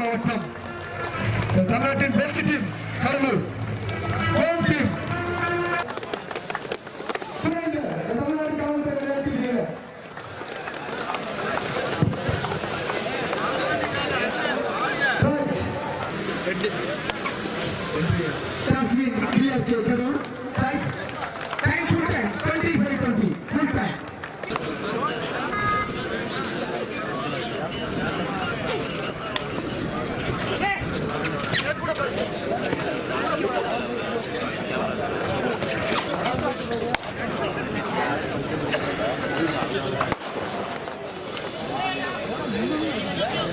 மாவட்டம். தமிழ்நாட்டின் best team Cuddalore. Home team Tamil Nadu காவல்துறை விளையாட்டு Raj. Tasmin BRK Karur size time full time 25 20 full time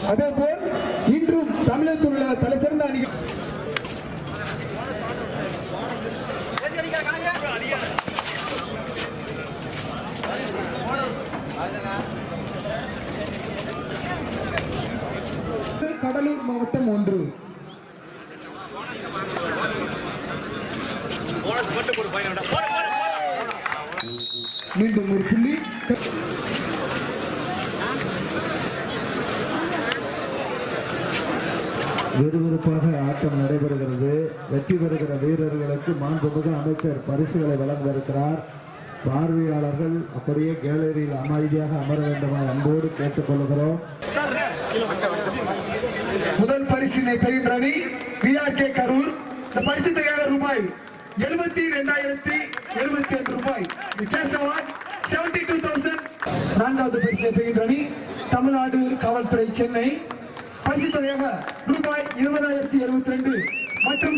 அதேபோல் இன்றும் தமிழகத்தில் உள்ள தலைசிறந்த அணிகள் கடலூர் மாவட்டம் ஒன்று. மீண்டும் ஒரு புள்ளி. விறுவிறுப்பாக ஆட்டம் நடைபெறுகிறது. வெற்றி பெறுகிற வீரர்களுக்கு மாண்புமிகு அமைச்சர் பரிசுகளை வழங்கவிருக்கிறார். பார்வையாளர்கள் அப்படியே கேலரியில் அமைதியாக அமர வேண்டுமா அன்போடு கேட்டுக்கொள்கிறோம் முதல் பரிசினை பெறுகின்ற அணி கே கரூர். இந்த பரிசு தொகையாக ரூபாய் எழுபத்தி ரெண்டாயிரத்தி எழுபத்தி எட்டு ரூபாய். செவன்டி டூ தௌசண்ட் நான்காவது பரிசு பெறுகின்ற அணி தமிழ்நாடு காவல்துறை சென்னை. பரிசு தொகையாக ரூபாய் இருபதாயிரத்தி எழுபத்தி ரெண்டு. மற்றும்